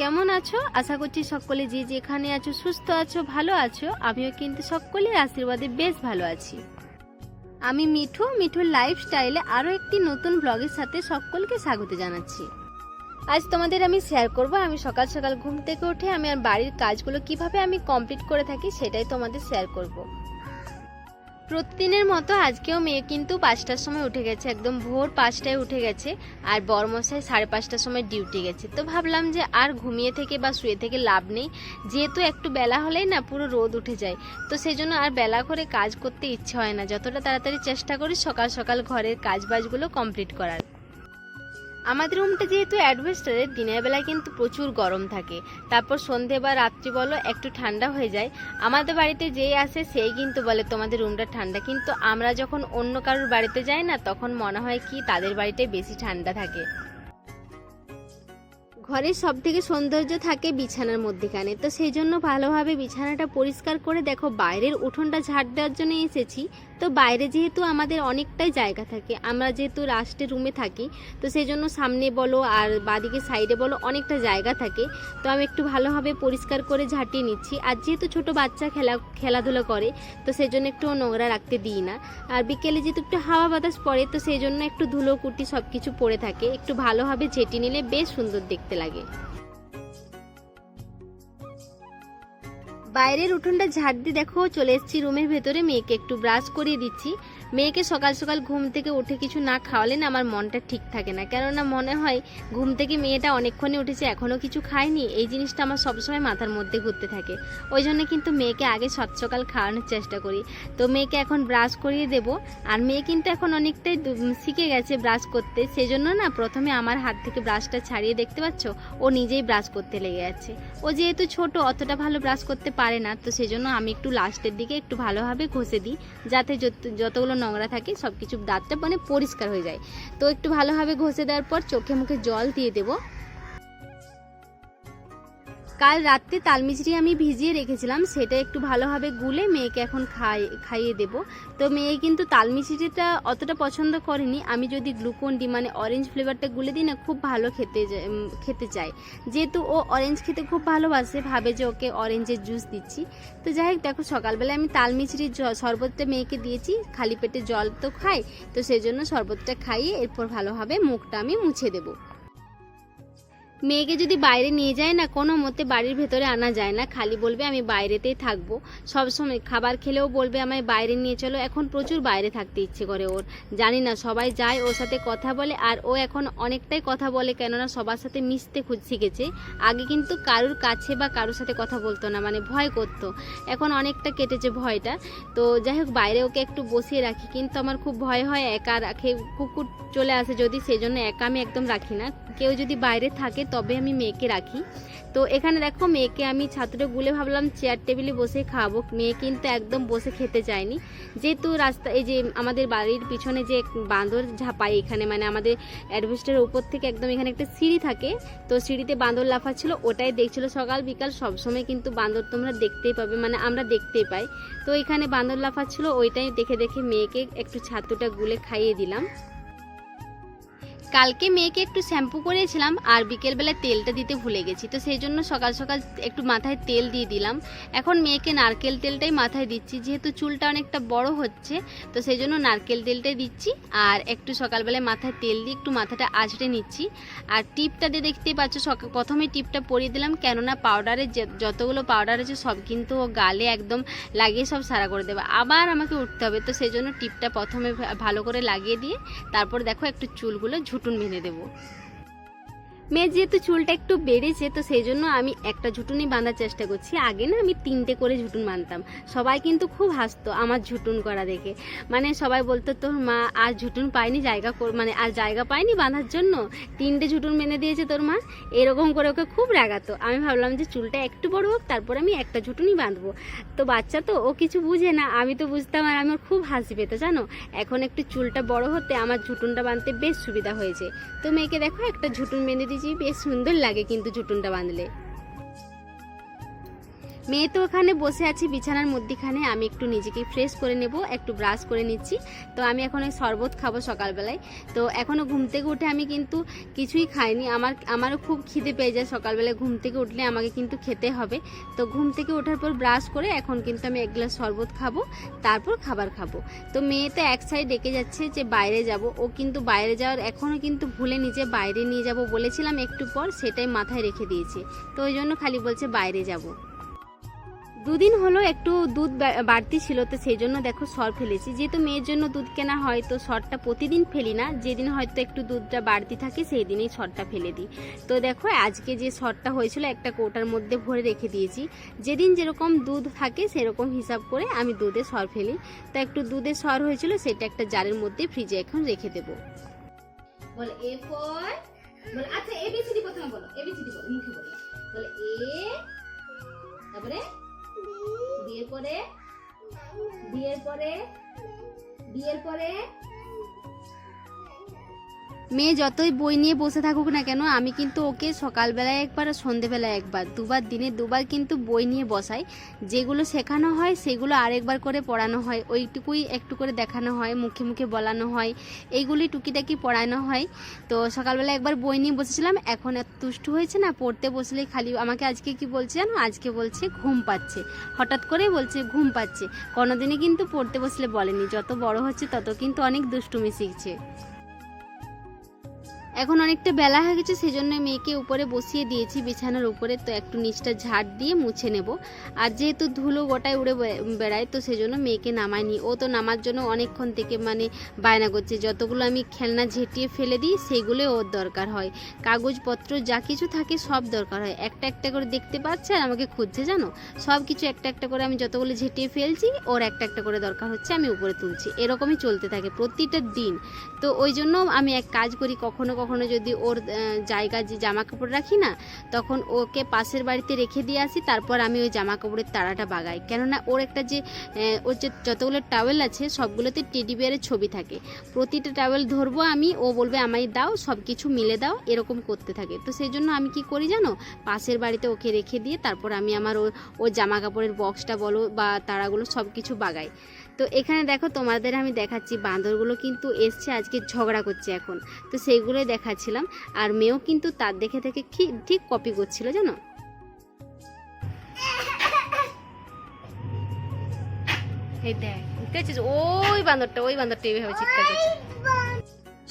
কেমন আছো? আশা করছি সকলে যে যেখানে আছো, সুস্থ আছো, ভালো আছো। আমিও কিন্তু সকলের আশীর্বাদে বেশ ভালো আছি। আমি মিঠু, মিঠুর লাইফস্টাইলে আরও একটি নতুন ব্লগের সাথে সকলকে স্বাগত জানাচ্ছি। আজ তোমাদের আমি শেয়ার করব। আমি সকাল সকাল ঘুম থেকে উঠে আমি আর বাড়ির কাজগুলো কীভাবে আমি কমপ্লিট করে থাকি সেটাই তোমাদের শেয়ার করব। প্রতিদিনের মতো আজকেও মেয়ে কিন্তু পাঁচটার সময় উঠে গেছে, একদম ভোর পাঁচটায় উঠে গেছে আর বরমশাই সাড়ে পাঁচটার সময় ডিউটি গেছে। তো ভাবলাম যে আর ঘুমিয়ে থেকে বা শুয়ে থেকে লাভ নেই, যেহেতু একটু বেলা হলেই না পুরো রোদ উঠে যায়, তো সেই জন্য আর বেলা করে কাজ করতে ইচ্ছে হয় না। যতটা তাড়াতাড়ি চেষ্টা করি সকাল সকাল ঘরের কাজবাজগুলো কমপ্লিট করার। আমাদের রুমটা যেহেতু অ্যাডভেস্টারের দিনের বেলায় কিন্তু প্রচুর গরম থাকে। তারপর সন্ধে বা রাত্রি বলো, একটু ঠান্ডা হয়ে যায়। আমাদের বাড়িতে যেই আসে সেই কিন্তু বলে তোমাদের রুমটা ঠান্ডা। কিন্তু আমরা যখন অন্য কারোর বাড়িতে যাই না, তখন মনে হয় কি, তাদের বাড়িতে বেশি ঠান্ডা থাকে। ঘরের সব থেকে সৌন্দর্য থাকে বিছানার মধ্যেখানে। তো সেই জন্য ভালোভাবে বিছানাটা পরিষ্কার করে দেখো, বাইরের উঠোনটা ঝাড় দেওয়ার জন্য এসেছি। তো বাইরে যেহেতু আমাদের অনেকটাই জায়গা থাকে, আমরা যেহেতু লাস্টের রুমে থাকি, তো সেই জন্য সামনে বলো আর বাদিকে সাইডে বলো অনেকটা জায়গা থাকে। তো আমি একটু ভালোভাবে পরিষ্কার করে ঝাঁটিয়ে নিচ্ছি। আর যেহেতু ছোট বাচ্চা খেলা, খেলাধুলা করে, তো সেই জন্য একটু নোংরা রাখতে দিই না। আর বিকেলে যেহেতু একটু হাওয়া বাতাস পড়ে, তো সেই জন্য একটু ধুলো, কুটি সব কিছু পড়ে থাকে। একটু ভালোভাবে ঝেঁটি নিলে বেশ সুন্দর দেখতে লাগে। বাইরের উঠোনটা ঝাড় দিয়ে দেখো চলে এসেছি রুমের ভেতরে। মেয়েকে একটু ব্রাশ করিয়ে দিচ্ছি। মেয়েকে সকাল সকাল ঘুম থেকে উঠে কিছু না খাওয়ালে না আমার মনটা ঠিক থাকে না। কেননা মনে হয় ঘুম থেকে মেয়েটা অনেকক্ষণে উঠেছে এখনও কিছু খায়নি। এই জিনিসটা আমার সবসময় মাথার মধ্যে ঘুরতে থাকে। ওই জন্য কিন্তু মেয়েকে আগে সৎ সকাল খাওয়ানোর চেষ্টা করি। তো মেয়েকে এখন ব্রাশ করিয়ে দেব। আর মেয়ে কিন্তু এখন অনেকটাই শিখে গেছে ব্রাশ করতে। সেই জন্য না প্রথমে আমার হাত থেকে ব্রাশটা ছাড়িয়ে দেখতে পাচ্ছ? ও নিজেই ব্রাশ করতে লেগে আছে। ও যেহেতু ছোট, অতটা ভালো ব্রাশ করতে পারে না। তো সেই জন্য আমি একটু লাস্টের দিকে একটু ভালোভাবে ঘষে দিই। যাতে যত- যতগুলো নোংরা থাকে সব কিছু দাঁতটা মানে পরিষ্কার হয়ে যায়। তো একটু ভালোভাবে ঘষে দেওয়ার পর চোখে মুখে জল দিয়ে দেবো। কাল রাত্রে তালমিছরি আমি ভিজিয়ে রেখেছিলাম, সেটা একটু ভালোভাবে গুলে মেয়েকে এখন খাই, খাইয়ে দেব। তো মেয়ে কিন্তু তালমিছরিটা অতটা পছন্দ করেনি। আমি যদি গ্লুকোন ডি মানে অরেঞ্জ ফ্লেভারটা গুলে দিই না, খুব ভালো খেতে খেতে চায়। যেহেতু ও অরেঞ্জ খেতে খুব ভালোবাসে, ভাবে যে ওকে অরেঞ্জের জুস দিচ্ছি। তো যাই হোক, দেখো সকালবেলা আমি তালমিছরির জ- শরবতটা মেয়েকে দিয়েছি। খালি পেটে জল তো খাই তো সেই জন্য শরবতটা খাইয়ে এরপর ভালোভাবে মুখটা আমি মুছে দেবো। মেয়েকে যদি বাইরে নিয়ে যায় না, কোনো মতে বাড়ির ভেতরে আনা যায় না। খালি বলবে, আমি বাইরেতেই থাকব। সব সময় খাবার খেলেও বলবে, আমায় বাইরে নিয়ে চলো। এখন প্রচুর বাইরে থাকতে ইচ্ছে করে ওর। জানি না, সবাই যায় ওর সাথে কথা বলে, আর ও এখন অনেকটাই কথা বলে, কেননা সবার সাথে মিশতে খুঁজ শিখেছে। আগে কিন্তু কারুর কাছে বা কারুর সাথে কথা বলতো না মানে ভয় করতো। এখন অনেকটা কেটেছে ভয়টা। তো যাই হোক, বাইরে ওকে একটু বসিয়ে রাখি, কিন্তু আমার খুব ভয় হয়, একা রাখে, কুকুর চলে আসে যদি, সেজন্য একা আমি একদম রাখি না। কেউ যদি বাইরে থাকে তবে আমি মেয়েকে রাখি। তো এখানে দেখো মেয়েকে আমি ছাত্রে গুলে ভাবলাম চেয়ার টেবিলে বসে খাওয়াবো। মেয়ে কিন্তু একদম বসে খেতে চায়নি। যেহেতু রাস্তা, এই যে আমাদের বাড়ির পিছনে যে বাঁদর ঝাপাই এখানে মানে আমাদের অ্যাডভেস্টের উপর থেকে একদম এখানে একটা সিঁড়ি থাকে, তো সিঁড়িতে বাঁদর লাফাচ্ছিল, ওটাই দেখছিল সকাল বিকাল, সবসময় কিন্তু বাঁদর তোমরা দেখতেই পাবে মানে আমরা দেখতেই পাই। তো এখানে বাঁদর লাফাচ্ছিল, ওইটাই দেখে দেখে মেয়েকে একটু ছাতুটা গুলে খাইয়ে দিলাম। কালকে মেয়েকে একটু শ্যাম্পু করেছিলাম আর বিকেলবেলায় তেলটা দিতে ভুলে গেছি। তো সেই জন্য সকাল সকাল একটু মাথায় তেল দিয়ে দিলাম। এখন মেয়েকে নারকেল তেলটাই মাথায় দিচ্ছি। যেহেতু চুলটা অনেকটা বড় হচ্ছে, তো সেই জন্য নারকেল তেলটাই দিচ্ছি। আর একটু সকালবেলায় মাথায় তেল দিয়ে একটু মাথাটা আঁচড়ে নিচ্ছি। আর টিপটা দিয়ে দেখতেই পাচ্ছ প্রথমে টিপটা পরিয়ে দিলাম। কেননা পাউডারের যতগুলো পাউডার আছে, সব কিন্তু গালে একদম লাগিয়ে সব সারা করে দেবে। আবার আমাকে উঠতে হবে। তো সেই জন্য টিপটা প্রথমে ভালো করে লাগিয়ে দিয়ে, তারপর দেখো একটু চুলগুলো ঝুটুন বেঁধে দেবো মেয়ের যেহেতু চুলটা একটু বেড়েছে, তো সেই জন্য আমি একটা ঝুটুনি বাঁধার চেষ্টা করছি। আগে না আমি তিনটে করে ঝুটুন বাঁধতাম। সবাই কিন্তু খুব হাসতো আমার ঝুটুন করা দেখে। মানে সবাই বলতো, তোর মা আর ঝুটুন পায়নি জায়গা মানে আর জায়গা পায়নি বাঁধার জন্য। তিনটে ঝুটুন বেঁধে দিয়েছে তোর মা। এরকম করে ওকে খুব রাগাতো। আমি ভাবলাম যে চুলটা একটু বড় হোক, তারপর আমি একটা ঝুটুনি বাঁধবো। তো বাচ্চা তো, ও কিছু বুঝে না। আমি তো বুঝতাম আর আমার খুব হাসি পেতো, জানো? এখন একটু চুলটা বড় হতে আমার ঝুটুনটা বাঁধতে বেশ সুবিধা হয়েছে। তো মেয়েকে দেখো একটা ঝুটুন বেঁধে দিয়েছি বেশ সুন্দর লাগে কিন্তু ঝুটুনটা বাঁধলে। মেয়ে তো ওখানে বসে আছে, বিছানার মধ্যেখানে। আমি একটু নিজেকে ফ্রেশ করে নেব, একটু ব্রাশ করে নিচ্ছি। তো আমি এখন ওই শরবত খাব সকালবেলায়। তো এখনও ঘুম থেকে উঠে আমি কিন্তু কিছুই খাইনি। আমার, আমারও খুব খিদে পেয়ে যায় সকালবেলায়। ঘুম থেকে উঠলে আমাকে কিন্তু খেতে হবে। তো ঘুম থেকে ওঠার পর ব্রাশ করে এখন কিন্তু আমি এক গ্লাস শরবত খাব, তারপর খাবার খাব। তো মেয়ে তো এক সাইড ডেকে যাচ্ছে যে বাইরে যাব। ও কিন্তু বাইরে যাওয়ার এখনও কিন্তু ভুলে নিজে বাইরে নিয়ে যাব বলেছিলাম একটু পর, সেটাই মাথায় রেখে দিয়েছে। তো ওই জন্য খালি বলছে বাইরে যাব। দুদিন হলো একটু দুধ বাড়তি ছিল তো সেই জন্য দেখো সর ফেলেছি। যেহেতু মেয়ের জন্য দুধ কেনা হয় তো সরটা প্রতিদিন ফেলি না। যেদিন হয়তো একটু দুধটা বাড়তি থাকে সেই দিনেই সরটা ফেলে দিই। তো দেখো আজকে যে সরটা হয়েছিল একটা কৌটার মধ্যে ভরে রেখে দিয়েছি। যেদিন যেরকম দুধ থাকে সেরকম হিসাব করে আমি দুধে সর ফেলি। তো একটু দুধে সর হয়েছিল সেটা একটা জারের মধ্যে ফ্রিজে এখন রেখে দেবো। বলে এ আচ্ছা এবিসিডি প্রথমে বলো এবিসিডি বলো, মুখে বলো। বলে এ, তারপরে বিয়ের পরে বিয়ের পরে বিয়ের পরে মেয়ে যতই বই নিয়ে বসে থাকুক না কেন, আমি কিন্তু ওকে সকালবেলায় একবার আর সন্ধেবেলায় একবার। দুবার দিনে দুবার কিন্তু বই নিয়ে বসাই। যেগুলো শেখানো হয়, সেগুলো আরেকবার করে পড়ানো হয়। ওইটুকুই একটু করে দেখানো হয়, মুখে মুখে বলানো হয়। এইগুলি টুকিটাকি পড়ানো হয়। তো সকালবেলা একবার বই নিয়ে বসেছিলাম। এখন এত তুষ্ট হয়েছে না, পড়তে বসলেই খালি আমাকে আজকে কি বলছে জানো? আজকে বলছে ঘুম পাচ্ছে। হঠাৎ করেই বলছে ঘুম পাচ্ছে। কোনোদিনই কিন্তু পড়তে বসলে বলেনি। যত বড় হচ্ছে, তত কিন্তু অনেক দুষ্টুমি শিখছে। এখন অনেকটা বেলা হয়ে গেছে সেই জন্য মেয়েকে উপরে বসিয়ে দিয়েছি বিছানার উপরে। তো একটু নিচটা ঝাড় দিয়ে মুছে নেব। আর যেহেতু ধুলো গোটায় উড়ে বেড়ায়, তো সেই জন্য মেয়েকে নামাইনি ও তো নামার জন্য অনেকক্ষণ থেকে মানে বায়না করছে। যতগুলো আমি খেলনা ঝেঁটিয়ে ফেলে দিই সেইগুলো ওর দরকার হয়। কাগজপত্র যা কিছু থাকে সব দরকার হয়। একটা একটা করে দেখতে পাচ্ছে আর আমাকে খুঁজছে, জানো? সব কিছু একটা একটা করে আমি যতগুলো ঝেঁটিয়ে ফেলছি, ওর একটা একটা করে দরকার হচ্ছে আমি উপরে তুলছি। এরকমই চলতে থাকে প্রতিটা দিন। তো ওই জন্য আমি এক কাজ করি, কখনো কখনো যদি ওর আহ, জায়গায় যে জামা কাপড় রাখি না তখন ওকে পাশের বাড়িতে রেখে দিয়ে আসি তারপর আমি ওই জামা কাপড়ের তাড়াটা বাগাই। কেননা ওর একটা যে ওর যে যতগুলো টাওয়েল আছে সবগুলোতে টেডি বিয়ারের ছবি থাকে। প্রতিটা টাওয়েল ধরবো আমি ও বলবে আমায় দাও সব কিছু মিলে দাও এরকম করতে থাকে। তো সেই জন্য আমি কি করি জানো? পাশের বাড়িতে ওকে রেখে দিয়ে তারপর আমি আমার ও ওর জামা কাপড়ের বক্সটা বলো বা তারাগুলো সব কিছু বাগাই। তো এখানে দেখো তোমাদের আমি দেখাচ্ছি, বান্দরগুলো কিন্তু এসছে, আজকে ঝগড়া করছে এখন। তো সেইগুলোই দেখাচ্ছিলাম। আর মেয়েও কিন্তু তার দেখে থেকে ঠিক কপি করছিল, জানো? এই দেখ ওই বান্দরটা ওই বান্দরটা এইভাবে চিৎকার করছে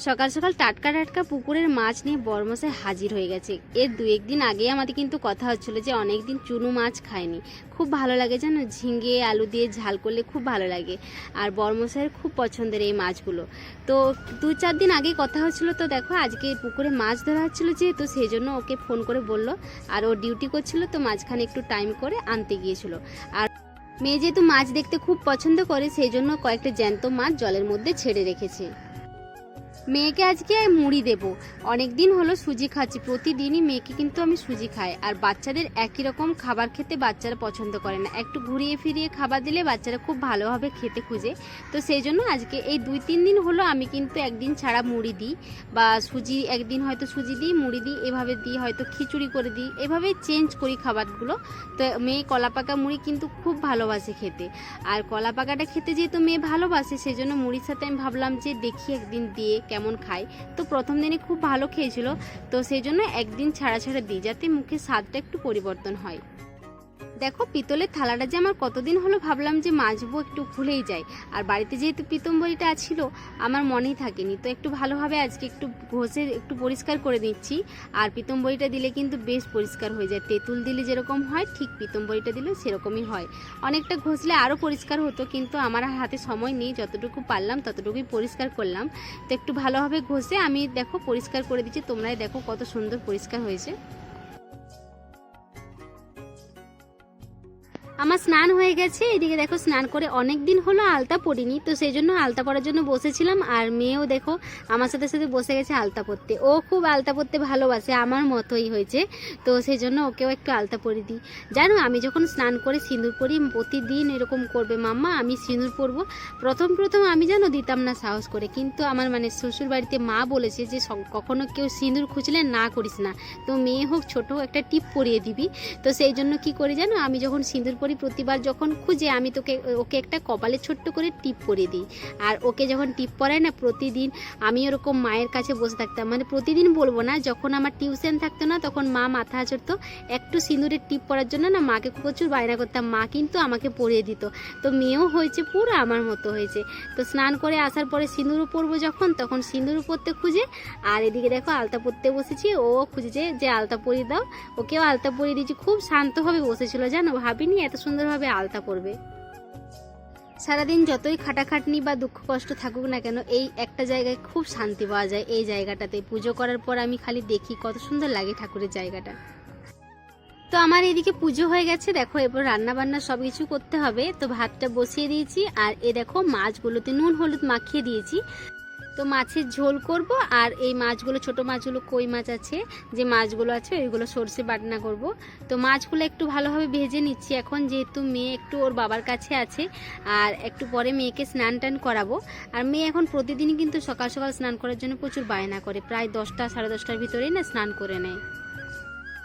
সকাল সকাল টাটকা টাটকা পুকুরের মাছ নিয়ে বর্মশাই হাজির হয়ে গেছে। এর দু একদিন আগে আমাদের কিন্তু কথা হচ্ছিল যে অনেকদিন চুনো মাছ খায়নি। খুব ভালো লাগে জানো, ঝিঙে, আলু দিয়ে ঝাল করলে খুব ভালো লাগে। আর বর্মশাইয়ের খুব পছন্দের এই মাছগুলো। তো দু চার দিন আগে কথা হচ্ছিল, তো দেখো আজকে পুকুরে মাছ ধরা হচ্ছিল যেহেতু সেই জন্য ওকে ফোন করে বলল। আর ও ডিউটি করছিল, তো মাঝখানে একটু টাইম করে আনতে গিয়েছিল। আর মেয়ে যেহেতু মাছ দেখতে খুব পছন্দ করে সেই জন্য কয়েকটা জ্যান্ত মাছ জলের মধ্যে ছেড়ে রেখেছে। মেয়েকে আজকে আমি মুড়ি দেব। অনেক দিন হলো সুজি খাচ্ছি, প্রতিদিনই মেয়েকে কিন্তু আমি সুজি খাই। আর বাচ্চাদের একই রকম খাবার খেতে বাচ্চারা পছন্দ করে না। একটু ঘুরিয়ে ফিরিয়ে খাবার দিলে বাচ্চারা খুব ভালোভাবে খেতে খুঁজে। তো সেই জন্য আজকে এই দুই তিন দিন হলো আমি কিন্তু একদিন ছাড়া মুড়ি দিই বা সুজি, একদিন হয়তো সুজি দিই, মুড়ি দিই, এভাবে দিই, হয়তো খিচুড়ি করে দিই, এভাবে চেঞ্জ করি খাবারগুলো। তো মেয়ে কলা পাকা মুড়ি কিন্তু খুব ভালোবাসে খেতে। আর কলা পাকাটা খেতে যেহেতু মেয়ে ভালোবাসে সেই জন্য মুড়ির সাথে আমি ভাবলাম যে দেখি একদিন দিয়ে কেমন খায়। তো প্রথম দিনে খুব ভালো খেয়েছিল। তো সেই জন্য একদিন ছাড়া ছাড়া দিই যাতে মুখে স্বাদটা একটু পরিবর্তন হয়। দেখো, পিতলের থালাটা যে আমার কতদিন হলো ভাবলাম যে মাজবো, একটু ভুলেই যাই। আর বাড়িতে যেহেতু পিতম্বরিটা ছিল, আমার মনেই থাকেনি। তো একটু ভালোভাবে আজকে একটু ঘষে, একটু পরিষ্কার করে দিচ্ছি আর পিতম্বরিটা দিলে কিন্তু বেশ পরিষ্কার হয়ে যায়। তেঁতুল দিলে যেরকম হয়, ঠিক পিতম্বরিটা দিলেও সেরকমই হয়। অনেকটা ঘষলে আরও পরিষ্কার হতো, কিন্তু আমার হাতে সময় নেই। যতটুকু পারলাম, ততটুকুই পরিষ্কার করলাম। তো একটু ভালোভাবে ঘষে আমি দেখো, পরিষ্কার করে দিচ্ছি। তোমরাই দেখো কত সুন্দর পরিষ্কার হয়েছে। আমার স্নান হয়ে গেছে, এদিকে দেখো স্নান করে অনেক দিন হলো আলতা পরিনি তো সেই জন্য আলতা পরার জন্য বসেছিলাম, আর মেয়েও দেখো আমার সাথে সাথে বসে গেছে আলতা পরতে ও খুব আলতা পরতে ভালোবাসে, আমার মতোই হয়েছে, তো সেই জন্য ওকেও একটু আলতা পরে দিই। জানো, আমি যখন স্নান করে সিঁদুর পরি, প্রতিদিন এরকম করবে মাম্মা, আমি সিঁদুর পরবো। প্রথম প্রথম আমি জানো দিতাম না সাহস করে, কিন্তু আমার মানে শ্বশুর বাড়িতে মা বলেছে যে কখনো কেউ সিঁদুর খুঁজলে না করিস না। তো মেয়ে হোক, ছোট একটা টিপ পরিয়ে দিবি। তো সেই জন্য কি করি জানো, আমি যখন সিঁদুর পরি প্রতিবার যখন খুঁজে আমি তোকে, ওকে একটা কপালে ছোট্ট করে টিপ পরিয়ে দিই। আর ওকে যখন টিপ পরায় না, প্রতিদিন আমি ওরকম মায়ের কাছে বসে থাকতাম। মানে প্রতিদিন বলব না, যখন আমার টিউশন থাকতো না, তখন মা মাথা আচড়তো একটু সিঁদুরের টিপ পরার জন্য না, মাকে প্রচুর বায়না করতাম। মা কিন্তু আমাকে পরিয়ে দিত। তো মেয়েও হয়েছে, পুরো আমার মতো হয়েছে। তো স্নান করে আসার পরে সিঁদুরও পরবো যখন, তখন সিঁদুরও পরতে খুঁজে। আর এদিকে দেখো, আলতা পরতে বসেছি। ও খুঁজেছে যে আলতা পরিয়ে দাও। ওকেও আলতা পরিয়ে দিয়েছি। খুব শান্তভাবে বসেছিল, জানো? ভাবিনি এত সুন্দরভাবে আলতা পরবে সারাদিন যতই খাটাখাটনি বা দুঃখ কষ্ট থাকুক না কেন, এই একটা জায়গায় খুব শান্তি পাওয়া যায় এই জায়গাটাতে। পুজো করার পর আমি খালি দেখি কত সুন্দর লাগে ঠাকুরের জায়গাটা। তো আমার এদিকে পুজো হয়ে গেছে, দেখো এরপর রান্না বান্না সব কিছু করতে হবে। তো ভাতটা বসিয়ে দিয়েছি, আর এ দেখো মাছগুলোতে নুন, হলুদ মাখিয়ে দিয়েছি। তো মাছের ঝোল করব আর এই মাছগুলো, ছোট মাছগুলো কই মাছ আছে, যে মাছগুলো আছে ওইগুলো সর্ষে বাটনা করব। তো মাছগুলো একটু ভালোভাবে ভেজে নিচ্ছি। এখন যেহেতু মেয়ে একটু ওর বাবার কাছে আছে, আর একটু পরে মেয়েকে স্নান টান করাবো। আর মেয়ে এখন প্রতিদিনই কিন্তু সকাল সকাল স্নান করার জন্য প্রচুর বায়না করে। প্রায় দশটা, সাড়ে দশটার ভিতরেই না স্নান করে নেয়।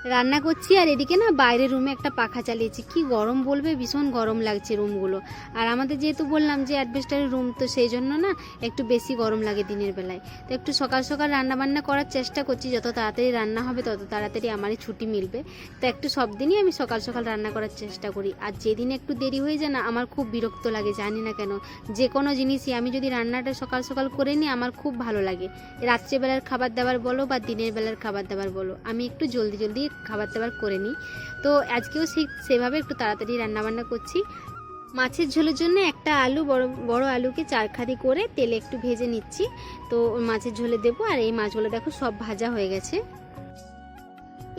রান্না করছি আর এদিকে না বাইরের রুমে একটা পাখা চালিয়েছি। কি গরম বলবে? ভীষণ গরম লাগছে রুমগুলো। আর আমাদের যেহেতু বললাম যে অ্যাডভেস্টারের রুম, তো সেই জন্য না একটু বেশি গরম লাগে দিনের বেলায়। তো একটু সকাল সকাল রান্না বান্না করার চেষ্টা করছি। যত তাড়াতাড়ি রান্না হবে, তত তাড়াতাড়ি আমারই ছুটি মিলবে। তো একটু সব দিনই আমি সকাল সকাল রান্না করার চেষ্টা করি। আর যেদিন একটু দেরি হয়ে যায় না, আমার খুব বিরক্ত লাগে, জানি না কেন। যে কোনো জিনিসই আমি যদি রান্নাটা সকাল সকাল করে নিই, আমার খুব ভালো লাগে। রাত্রেবেলার খাবার দাবার বলো বা দিনের বেলার খাবার দাবার বলো। আমি একটু জলদি জলদি খাবার দাবার করে নিই। তো আজকেও সেই সেভাবে একটু তাড়াতাড়ি রান্নাবান্না করছি। মাছের ঝোলের জন্য একটা আলু, বড় বড় আলুকে চারখাদি করে তেলে একটু ভেজে নিচ্ছি। তো মাছের ঝোলে দেবো আর এই মাছগুলো দেখো সব ভাজা হয়ে গেছে।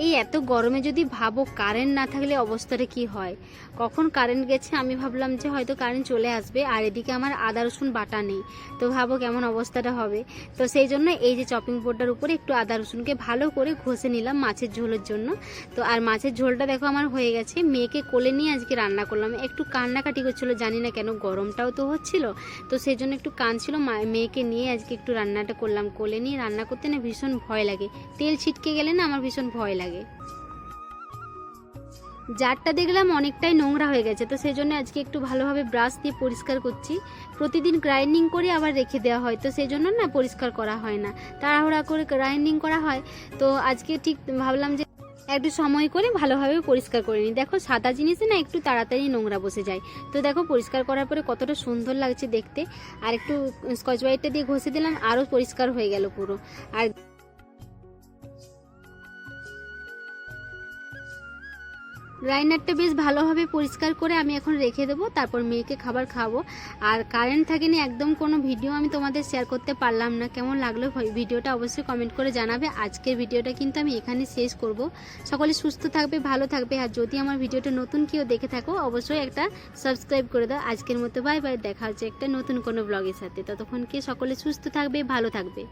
এই এত গরমে যদি ভাবো কারেন্ট না থাকলে অবস্থাটা কি হয়? কখন কারেন্ট গেছে আমি ভাবলাম যে হয়তো কারেন্ট চলে আসবে, আর এদিকে আমার আদা, রসুন বাটা নেই। তো ভাবো কেমন অবস্থাটা হবে? তো সেই জন্য এই যে চপিং বোর্ডটার উপরে একটু আদা, রসুনকে ভালো করে ঘষে নিলাম মাছের ঝোলের জন্য। তো আর মাছের ঝোলটা দেখো আমার হয়ে গেছে। মেয়েকে কোলে নিয়ে আজকে রান্না করলাম। একটু কান্নাকাটি করছিল, জানি না কেন গরমটাও তো হচ্ছিল। তো সেই জন্য একটু কাঁদছিল। মেয়েকে নিয়ে আজকে একটু রান্নাটা করলাম। কোলে নিয়ে রান্না করতে না ভীষণ ভয় লাগে। তেল ছিটকে গেলে না আমার ভীষণ ভয় লাগে। জারটা দেখলাম অনেকটাই নোংরা হয়ে গেছে, তো সেই জন্য আজকে একটু ভালোভাবে ব্রাশ দিয়ে পরিষ্কার করছি। প্রতিদিন গ্রাইন্ডিং করে আবার রেখে দেওয়া হয়, তো সেই জন্য না পরিষ্কার করা হয় না। তাড়াহুড়া করে গ্রাইন্ডিং করা হয়, তো আজকে ঠিক ভাবলাম যে একটু সময় করে ভালোভাবে পরিষ্কার করে নিই। দেখো সাদা জিনিসে না একটু তাড়াতাড়ি নোংরা বসে যায়, তো দেখো পরিষ্কার করার পরে কতটা সুন্দর লাগছে দেখতে। আর একটু স্কচ ব্রাইটটা দিয়ে ঘষে দিলাম, আরও পরিষ্কার হয়ে গেল পুরো। আর গ্রাইন্ডারটা বেশ ভালোভাবে পরিষ্কার করে আমি এখন রেখে দেবো, তারপর মেয়েকে খাবার খাব আর কারেন্ট থাকেনি একদম কোনো ভিডিও আমি তোমাদের শেয়ার করতে পারলাম না। কেমন লাগল ভিডিওটা অবশ্যই কমেন্ট করে জানাবে। আজকের ভিডিওটা কিন্তু আমি এখানে শেষ করব। সকলে সুস্থ থাকবে, ভালো থাকবে। আর যদি আমার ভিডিওটা নতুন কেউ দেখে থাকো, অবশ্যই একটা সাবস্ক্রাইব করে দাও। আজকের মতো বাই বাই দেখা হচ্ছে একটা নতুন কোনো ব্লগের সাথে। ততক্ষণকে সকলে সুস্থ থাকবে, ভালো থাকবে।